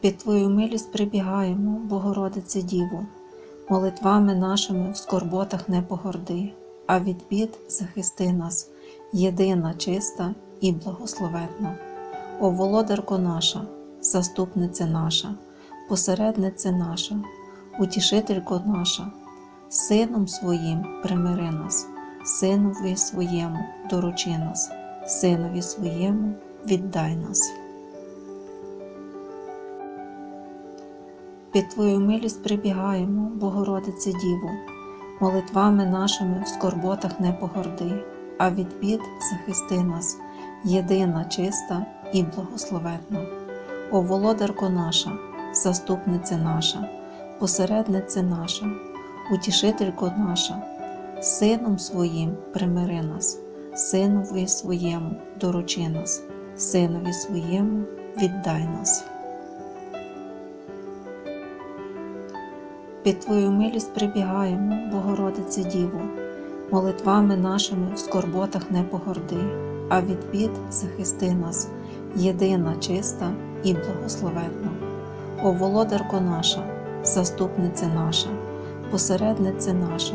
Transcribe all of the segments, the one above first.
Під Твою милість прибігаємо, Богородице Діво, молитвами нашими в скорботах не погорди, а від бід захисти нас, єдина, чиста і благословенна. О володарко наша, заступниця наша, посередниця наша, утішителько наша, Сином своїм примири нас, Синові своєму доручи нас, Синові своєму віддай нас. Під Твою милість прибігаємо, Богородице Діво, молитвами нашими в скорботах не погорди, а від бід захисти нас, єдина, чиста і благословенна. О володарко наша, заступниця наша, посередниця наша, утішителько наша, Сином своїм примири нас, Синові своєму доручи нас, Синові своєму віддай нас. Під Твою милість прибігаємо, Богородице Діво, молитвами нашими в скорботах не погорди, а від бід захисти нас, єдина, чиста і благословенна. О володарко наша, заступниця наша, посередниця наша,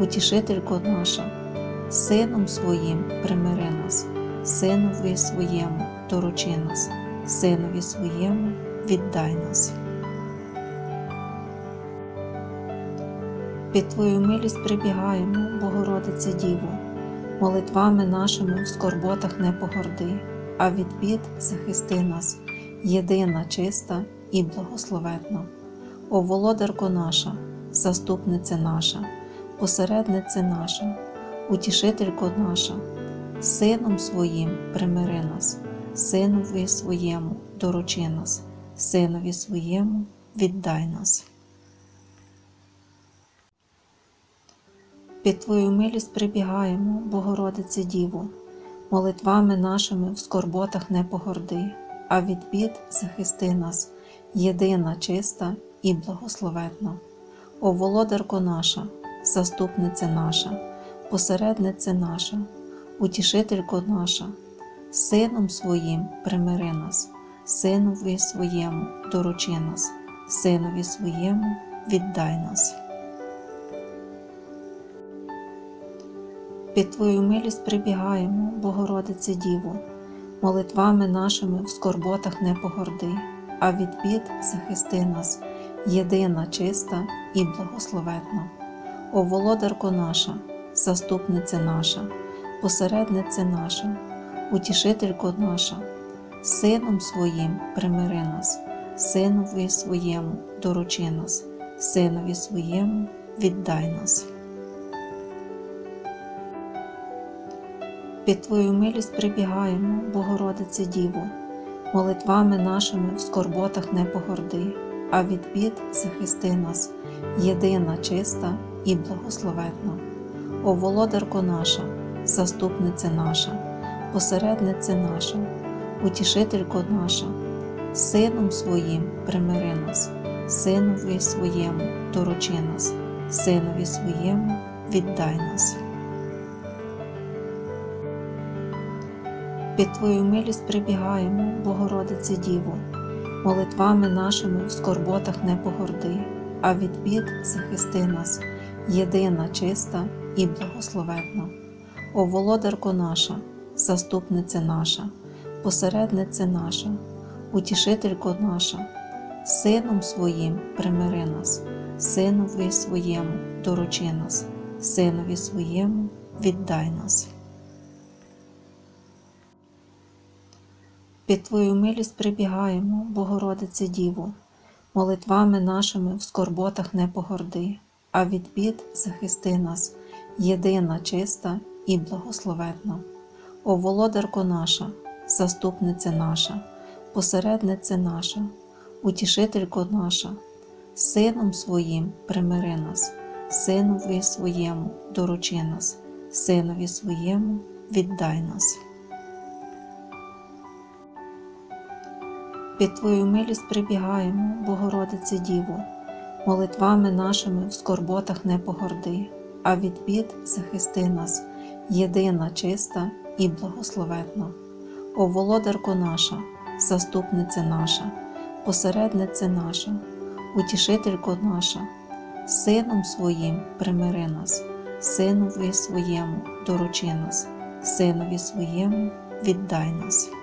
утішителько наша, Сином своїм примири нас, Синові своєму доручи нас, Синові своєму віддай нас. Під Твою милість прибігаємо, Богородице Діво, молитвами нашими в скорботах не погорди, а від бід захисти нас, єдина, чиста і благословенна. О володарко наша, заступниця наша, посередниця наша, утішителько наша, Сином своїм примири нас, Синові своєму доручи нас, Синові своєму віддай нас. Під Твою милість прибігаємо, Богородице Діво, молитвами нашими в скорботах не погорди, а від бід захисти нас, єдина, чиста і благословенна. О володарко наша, заступниця наша, посередниця наша, утішителько наша, Сином своїм примири нас, Синові своєму доручи нас, Синові своєму віддай нас. Під Твою милість прибігаємо, Богородице Діво, молитвами нашими в скорботах не погорди, а від бід захисти нас, єдина, чиста і благословенна. О володарко наша, заступниця наша, посередниця наша, утішителько наша, Сином своїм примири нас, Синові своєму доручи нас, Синові своєму віддай нас. Під Твою милість прибігаємо, Богородице Діво, молитвами нашими в скорботах не погорди, а від бід захисти нас, єдина, чиста і благословенна. О володарко наша, заступниця наша, посередниця наша, утішителько наша, Сином своїм примири нас, Синові своєму доручи нас, Синові своєму віддай нас. Під Твою милість прибігаємо, Богородице Діво, молитвами нашими в скорботах не погорди, а від бід захисти нас, єдина, чиста і благословенна. О володарко наша, заступниця наша, посередниця наша, утішителько наша, Сином своїм примири нас, Синові своєму доручи нас, Синові своєму віддай нас. Під Твою милість прибігаємо, Богородице Діво, молитвами нашими в скорботах не погорди, а від бід захисти нас, єдина, чиста і благословенна. О володарко наша, заступниця наша, посередниця наша, утішителько наша, Сином своїм примири нас, Синові своєму доручи нас, Синові своєму віддай нас. Під Твою милість прибігаємо, Богородице Діво, молитвами нашими в скорботах не погорди, а від бід захисти нас, єдина, чиста і благословенна. О володарко наша, заступниця наша, посереднице наша, утішителько наша, Сином своїм примири нас, Синові своєму доручи нас, Синові своєму віддай нас.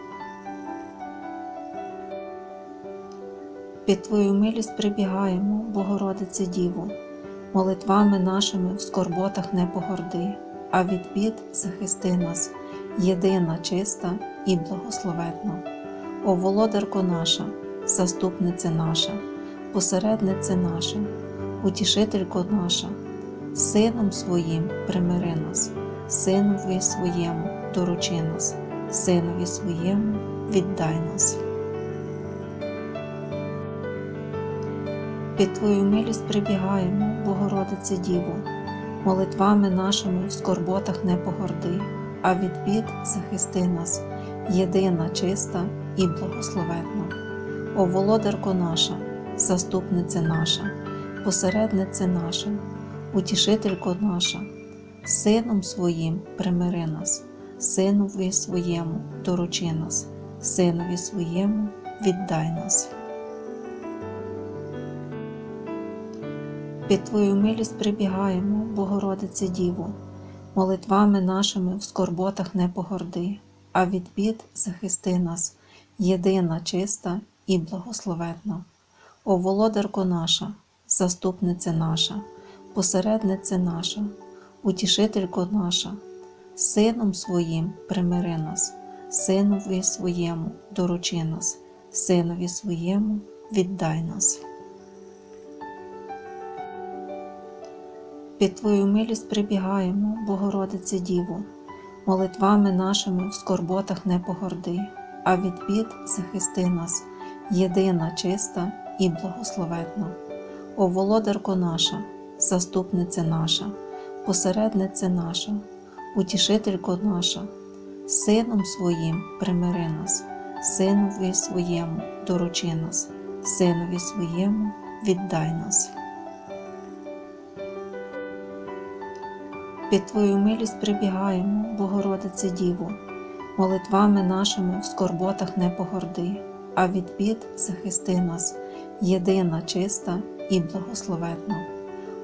Під Твою милість прибігаємо, Богородице Діво, молитвами нашими в скорботах не погорди, а від бід захисти нас, єдина, чиста і благословенна. О володарко наша, заступниця наша, посередниця наша, утішителько наша, Сином своїм примири нас, Синові своєму доручи нас, Синові своєму віддай нас. Під Твою милість прибігаємо, Богородице Діво, молитвами нашими в скорботах не погорди, а від бід захисти нас, єдина, чиста і благословенна. О володарко наша, заступниця наша, посередниця наша, утішителько наша, Сином своїм примири нас, Синові своєму доручи нас, Синові своєму віддай нас. Під Твою милість прибігаємо, Богородице Діво, молитвами нашими в скорботах не погорди, а від бід захисти нас, єдина, чиста і благословенна. О володарко наша, заступниця наша, посередниця наша, утішителько наша, Сином своїм примири нас, Синові своєму доручи нас, Синові своєму віддай нас. Під Твою милість прибігаємо, Богородице Діво, молитвами нашими в скорботах не погорди, а від бід захисти нас, єдина, чиста і благословенна. О володарко наша, заступниця наша, посередниця наша, утішителько наша, Сином своїм примири нас, Синові своєму доручи нас, Синові своєму віддай нас. Під Твою милість прибігаємо, Богородице Діво, молитвами нашими в скорботах не погорди, а від бід захисти нас, єдина, чиста і благословенна.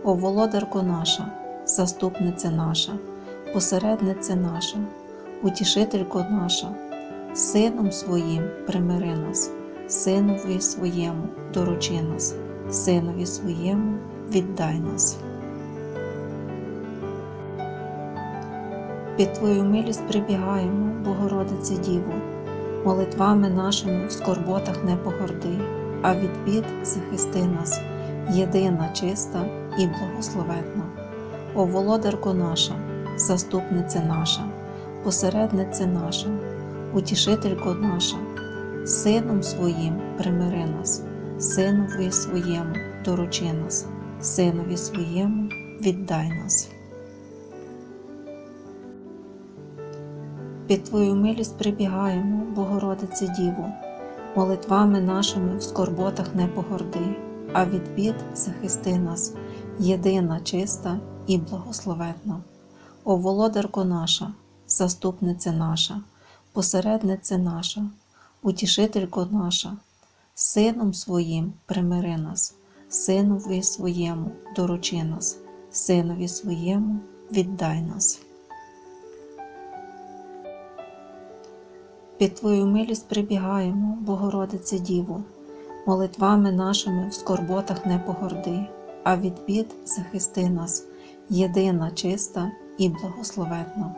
О володарко наша, заступниця наша, посередниця наша, утішителько наша, Сином своїм примири нас, Синові своєму доручи нас, Синові своєму віддай нас. Під Твою милість прибігаємо, Богородице Діво, молитвами нашими в скорботах не погорди, а від бід захисти нас, єдина, чиста і благословенна. О володарко наша, заступниця наша, посередниця наша, утішителько наша, Сином своїм примири нас, Синові своєму доручи нас, Синові своєму віддай нас. Під Твою милість прибігаємо, Богородице Діво, молитвами нашими в скорботах не погорди, а від бід захисти нас, єдина, чиста і благословенна. О володарко наша, заступниця наша, посередниця наша, утішителько наша, Сином своїм примири нас, Синові своєму доручи нас, Синові своєму віддай нас. Під Твою милість прибігаємо, Богородице Діво, молитвами нашими в скорботах не погорди, а від бід захисти нас, єдина, чиста і благословенна.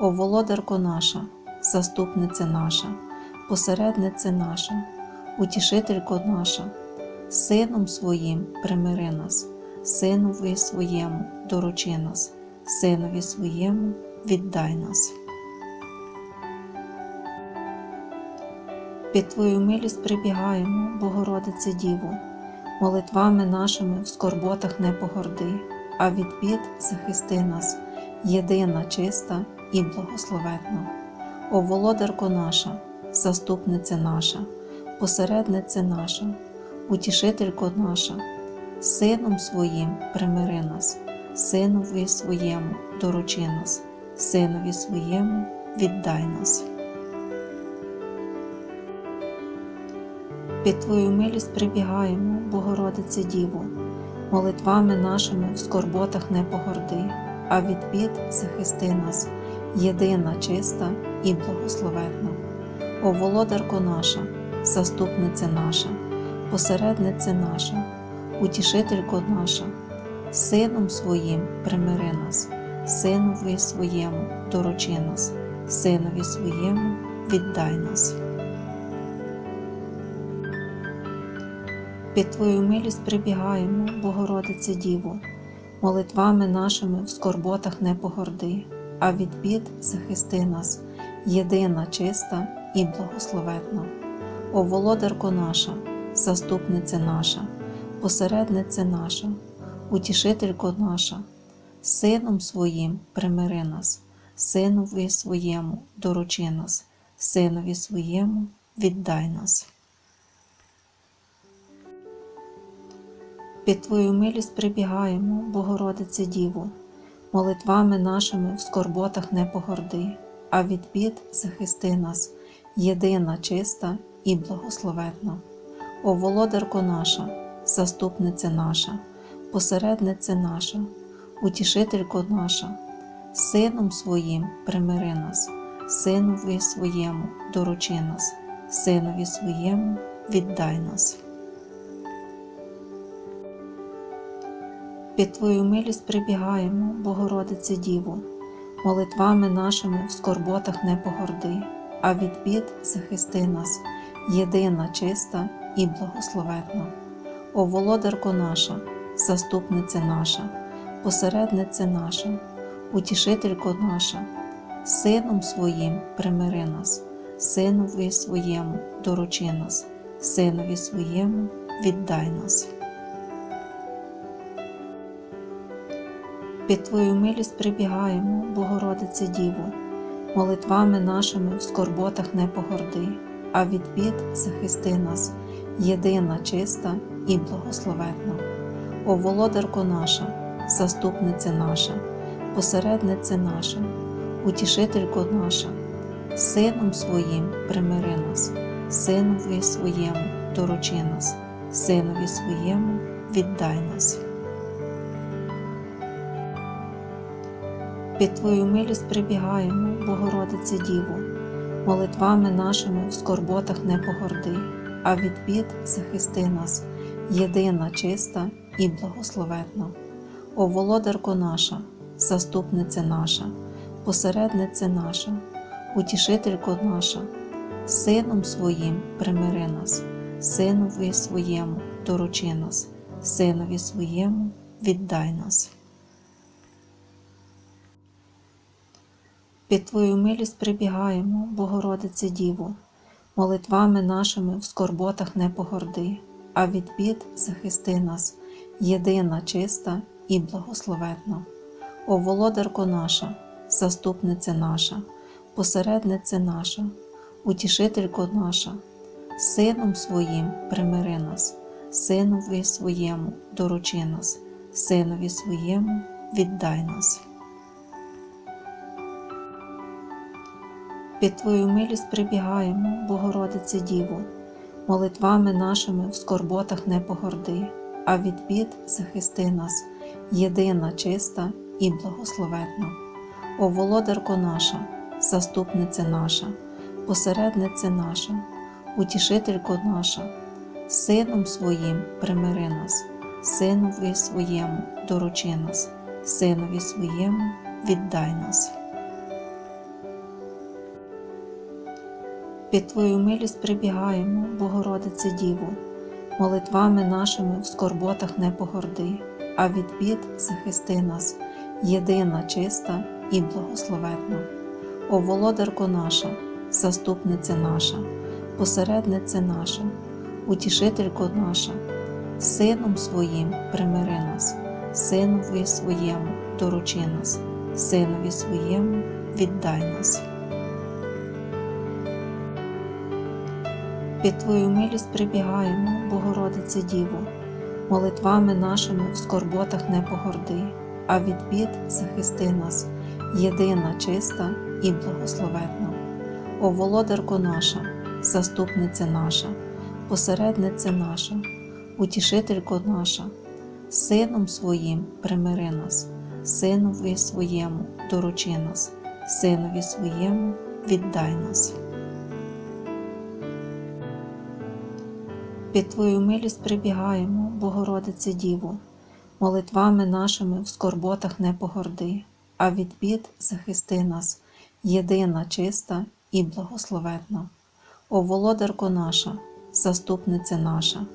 О володарко наша, заступниця наша, посередниця наша, утішителько наша, Сином своїм примири нас, Синові своєму доручи нас, Синові своєму віддай нас. Під Твою милість прибігаємо, Богородице Діво, молитвами нашими в скорботах не погорди, а від бід захисти нас, єдина, чиста і благословенна. О володарко наша, заступниця наша, посередниця наша, утішителько наша, Сином своїм примири нас, Синові своєму доручи нас, Синові своєму віддай нас. Під Твою милість прибігаємо, Богородице Діво, молитвами нашими в скорботах не погорди, а від бід захисти нас, єдина, чиста і благословенна. О володарко наша, заступниця наша, посередниця наша, утішителько наша, Сином своїм примири нас, Синові своєму доручи нас, Синові своєму віддай нас. Під Твою милість прибігаємо, Богородице Діво, молитвами нашими в скорботах не погорди, а від бід захисти нас, єдина, чиста і благословенна. О володарко наша, заступниця наша, посередниця наша, утішителько наша, Сином своїм примири нас, Синові своєму доручи нас, Синові своєму віддай нас. Під Твою милість прибігаємо, Богородице Діво, молитвами нашими в скорботах не погорди, а від бід захисти нас, єдина, чиста і благословенна. О володарко наша, заступниця наша, посередниця наша, утішителько наша, Сином своїм примири нас, Синові своєму доручи нас, Синові своєму віддай нас. Під Твою милість прибігаємо, Богородице Діво, молитвами нашими в скорботах не погорди, а від бід захисти нас, єдина, чиста і благословенна. О володарко наша, заступниця наша, посередниця наша, утішителько наша, Сином своїм примири нас, Синові своєму доручи нас, Синові своєму віддай нас. Під Твою милість прибігаємо, Богородице Діво, молитвами нашими в скорботах не погорди, а від бід захисти нас, єдина, чиста і благословенна. О володарко наша, заступниця наша, посередниця наша, утішителько наша, Сином своїм примири нас, Синові своєму доручи нас, Синові своєму віддай нас. Під Твою милість прибігаємо, Богородице Діво, молитвами нашими в скорботах не погорди, а від бід захисти нас, єдина, чиста і благословенна. О володарко наша, заступниця наша, посередниця наша, утішителько наша, Сином своїм примири нас, Синові своєму доручи нас, Синові своєму віддай нас. Під Твою милість прибігаємо, Богородице Діво, молитвами нашими в скорботах не погорди, а від бід захисти нас, єдина, чиста і благословенна. О володарко наша, заступниця наша, посередниця наша, утішителько наша, Сином своїм примири нас, Синові своєму доручи нас, Синові своєму віддай нас. Під Твою милість прибігаємо, Богородице Діво, молитвами нашими в скорботах не погорди, а від бід захисти нас, єдина, чиста і благословенна. О володарко наша, заступниця наша, посередниця наша, утішителько наша, Сином своїм примири нас, Синові своєму доручи нас, Синові своєму віддай нас. Під Твою милість прибігаємо, Богородице Діво, молитвами нашими в скорботах не погорди, а від бід захисти нас, єдина, чиста і благословенна. О володарко наша, заступниця наша, посередниця наша, утішителько наша, Сином своїм примири нас, Синові своєму доручи нас, Синові своєму віддай нас. Під Твою милість прибігаємо, Богородице Діво, молитвами нашими в скорботах не погорди, а від бід захисти нас, єдина, чиста і благословенна. О володарко наша, заступниця наша, посередниця наша, утішителько наша, Сином своїм примири нас, Синові своєму доручи нас, Синові своєму віддай нас. Під Твою милість прибігаємо, Богородице Діво, молитвами нашими в скорботах не погорди, а від бід захисти нас, єдина, чиста і благословенна. О володарко наша, заступниця наша,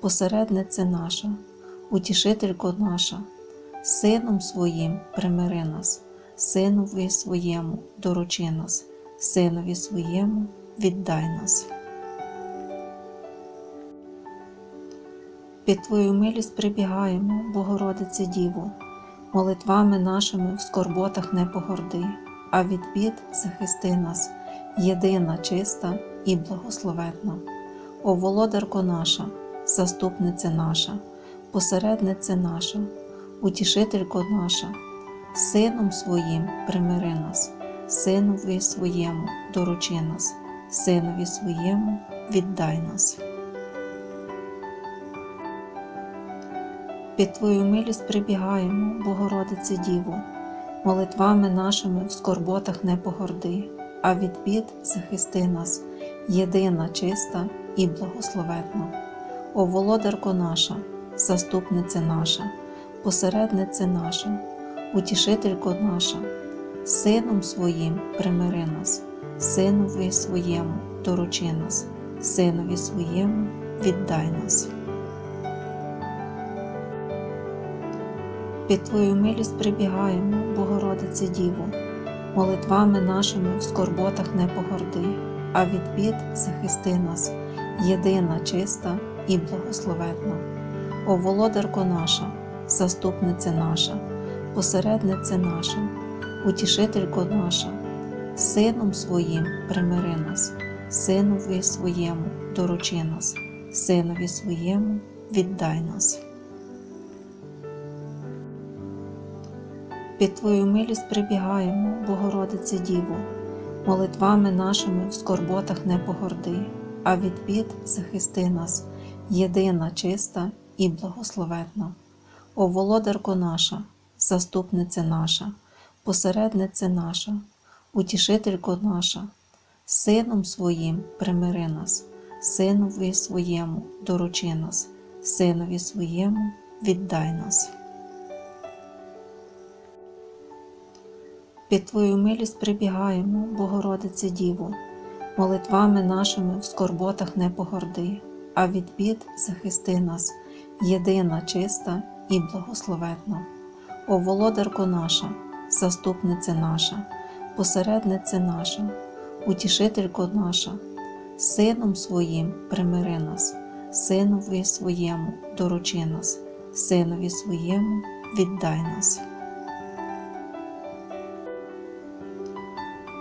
посередниця наша, утішителько наша, Сином своїм примири нас, Синові своєму доручи нас, Синові своєму віддай нас. Під Твою милість прибігаємо, Богородице Діво, молитвами нашими в скорботах не погорди, а від бід захисти нас, єдина, чиста і благословенна. О володарко наша, заступниця наша, посередниця наша, утішителько наша, Сином своїм примири нас, Синові своєму доручи нас, Синові своєму віддай нас. Під Твою милість прибігаємо, Богородице Діво, молитвами нашими в скорботах не погорди, а від бід захисти нас, єдина, чиста і благословенна. О володарко наша, заступниця наша, посередниця наша, утішителько наша, Сином своїм примири нас, Синові своєму доручи нас, Синові своєму віддай нас. Під Твою милість прибігаємо, Богородице Діво, молитвами нашими в скорботах не погорди, а від бід захисти нас, єдина, чиста і благословенна. О володарко наша, заступниця наша, посередниця наша, утішителько наша, Сином своїм примири нас, Синові своєму доручи нас, Синові своєму віддай нас. Під Твою милість прибігаємо, Богородице Діво, молитвами нашими в скорботах не погорди, а від бід захисти нас, єдина, чиста і благословенна. О володарко наша, заступниця наша, посередниця наша, утішителько наша, Сином своїм примири нас, Синові своєму доручи нас, Синові своєму віддай нас. Під Твою милість прибігаємо, Богородице Діво, молитвами нашими в скорботах не погорди, а від бід захисти нас, єдина, чиста і благословенна. О володарко наша, заступниця наша, посередниця наша, утішителько наша, Сином своїм примири нас, Синові своєму доручи нас, Синові своєму віддай нас.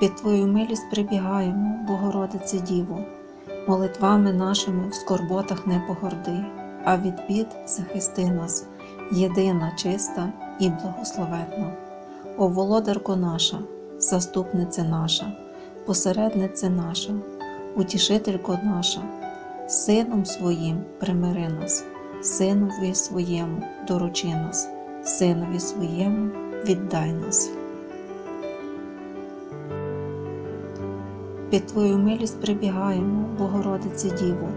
Під Твою милість прибігаємо, Богородице Діво, молитвами нашими в скорботах не погорди, а від бід захисти нас, єдина, чиста і благословенна. О володарко наша, заступниця наша, посередниця наша, утішителько наша, Сином своїм примири нас, Синові своєму доручи нас, Синові своєму віддай нас. Під Твою милість прибігаємо, Богородице Діво,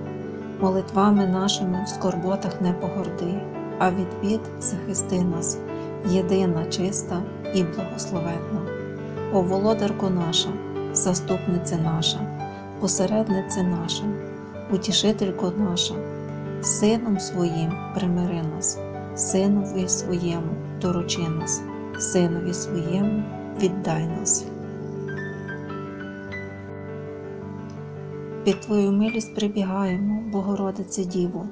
молитвами нашими в скорботах не погорди, а від бід захисти нас, єдина, чиста і благословенна. О володарко наша, заступниця наша, посередниця наша, утішителько наша, Сином своїм примири нас, Синові своєму доручи нас, Синові своєму віддай нас. Під Твою милість прибігаємо, Богородице Діво,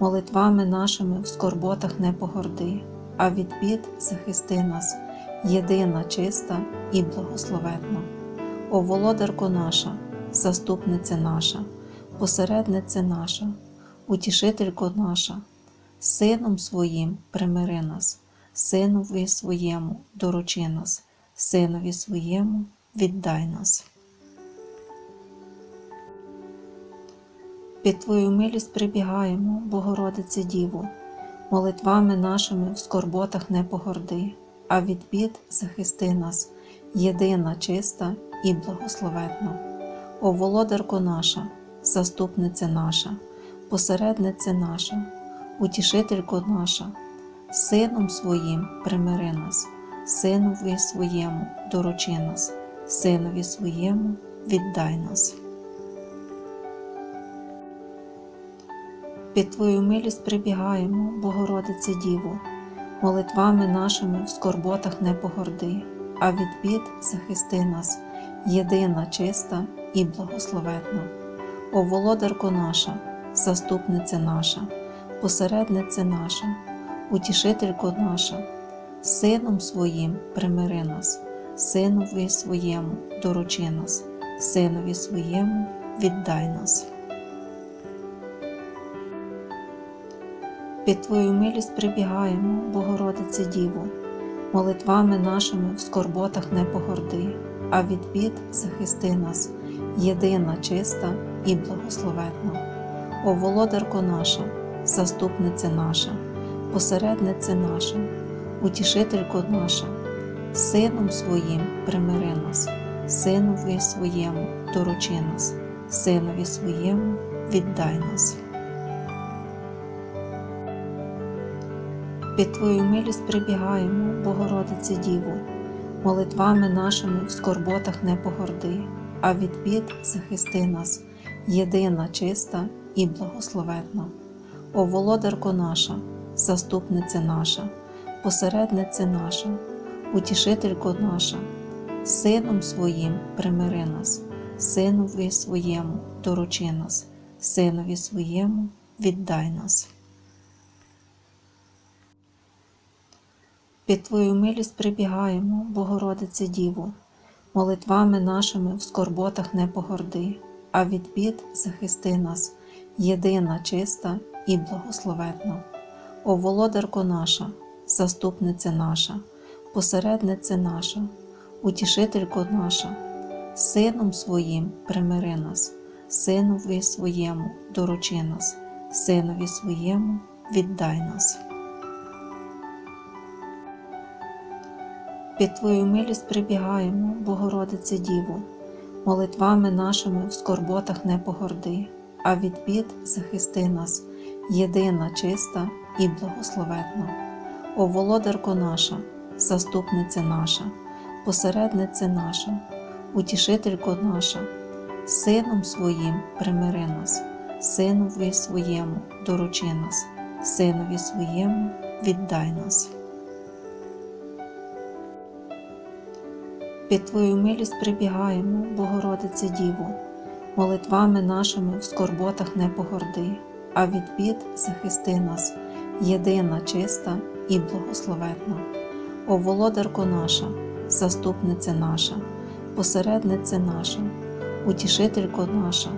молитвами нашими в скорботах не погорди, а від бід захисти нас, єдина, чиста і благословенна. О володарко наша, заступниця наша, посередниця наша, утішителько наша, Сином своїм примири нас, Синові своєму доручи нас, Синові своєму віддай нас. Під Твою милість прибігаємо, Богородице Діво, молитвами нашими в скорботах не погорди, а від бід захисти нас, єдина, чиста і благословенна. О володарко наша, заступниця наша, посередниця наша, утішителько наша, Сином своїм примири нас, Синові своєму доручи нас, Синові своєму віддай нас. Під Твою милість прибігаємо, Богородице Діво, молитвами нашими в скорботах не погорди, а від бід захисти нас, єдина, чиста і благословенна. О володарко наша, заступниця наша, посередниця наша, утішителько наша, Сином своїм примири нас, Синові своєму доручи нас, Синові своєму віддай нас. Під Твою милість прибігаємо, Богородице Діво, молитвами нашими в скорботах не погорди, а від бід захисти нас, єдина, чиста і благословенна. О володарко наша, заступниця наша, посередниця наша, утішителько наша, Сином своїм примири нас, Синові своєму доручи нас, Синові своєму віддай нас. Під Твою милість прибігаємо, Богородице Діво, молитвами нашими в скорботах не погорди, а від бід захисти нас, єдина, чиста і благословенна. О володарко наша, заступниця наша, посередниця наша, утішителько наша, Сином своїм примири нас, Синові своєму доручи нас, Синові своєму віддай нас. Під Твою милість прибігаємо, Богородице Діво, молитвами нашими в скорботах не погорди, а від бід захисти нас, єдина, чиста і благословенна. О володарко наша, заступниця наша, посередниця наша, утішителько наша, Сином своїм примири нас, Синові своєму доручи нас, Синові своєму віддай нас. Під Твою милість прибігаємо, Богородице Діво, молитвами нашими в скорботах не погорди, а від бід захисти нас, єдина, чиста і благословенна. О володарко наша, заступниця наша, посередниця наша, утішителько наша, Сином своїм примири нас, Синові своєму доручи нас, Синові своєму віддай нас. Під Твою милість прибігаємо, Богородице Діво, молитвами нашими в скорботах не погорди, а від бід захисти нас, єдина, чиста і благословенна. О володарко наша, заступниця наша, посередниця наша, утішителько наша,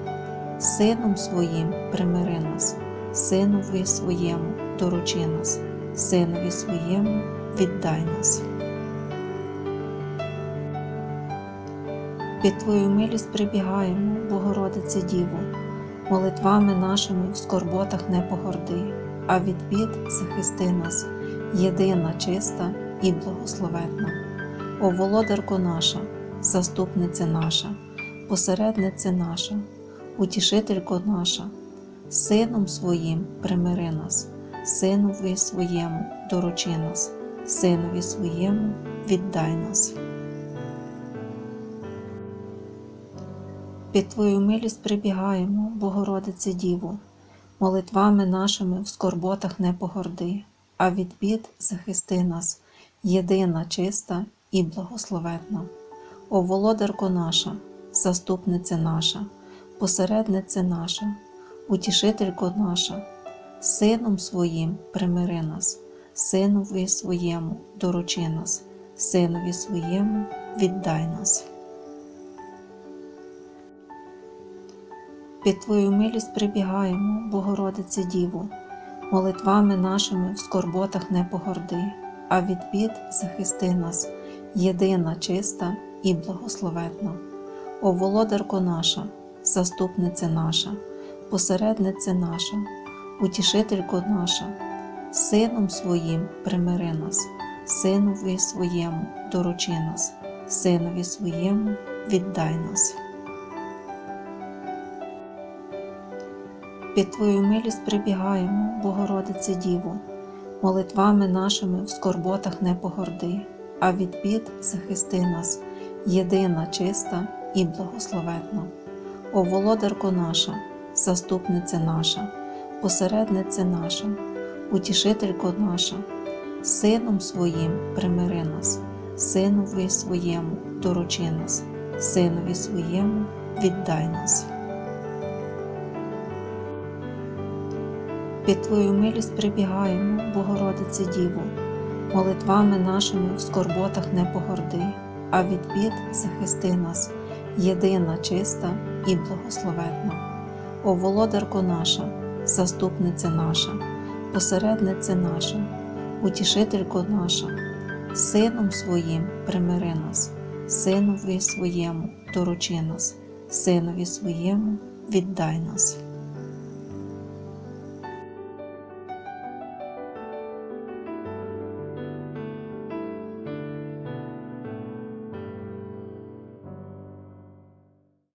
Сином своїм примири нас, Синові своєму доручи нас, Синові своєму віддай нас. Під Твою милість прибігаємо, Богородице Діво, молитвами нашими в скорботах не погорди, а від бід захисти нас, єдина, чиста і благословенна. О володарко наша, заступниця наша, посередниця наша, утішителько наша, Сином своїм примири нас, Синові своєму доручи нас, Синові своєму віддай нас. Під Твою милість прибігаємо, Богородице Діво, молитвами нашими в скорботах не погорди, а від бід захисти нас, єдина, чиста і благословенна. О володарко наша, заступниця наша, посередниця наша, утішителько наша, Сином своїм примири нас, Синові своєму доручи нас, Синові своєму віддай нас. Під Твою милість прибігаємо, Богородице Діво, молитвами нашими в скорботах не погорди, а від бід захисти нас, єдина, чиста і благословенна. О володарко наша, заступниця наша, посереднице наша, утішителько наша, Сином своїм примири нас, Синові своєму доручи нас, Синові своєму віддай нас. Під Твою милість прибігаємо, Богородице Діво, молитвами нашими в скорботах не погорди, а від бід захисти нас, єдина, чиста і благословенна. О володарко наша, заступниця наша, посередниця наша, утішителько наша, Сином своїм примири нас, Синові своєму доручи нас, Синові своєму віддай нас. Під Твою милість прибігаємо, Богородице Діво, молитвами нашими в скорботах не погорди, а від бід захисти нас, єдина, чиста і благословенна. О володарко наша, заступниця наша, посередниця наша, утішителько наша, Сином своїм примири нас, Синові своєму доручи нас, Синові своєму віддай нас.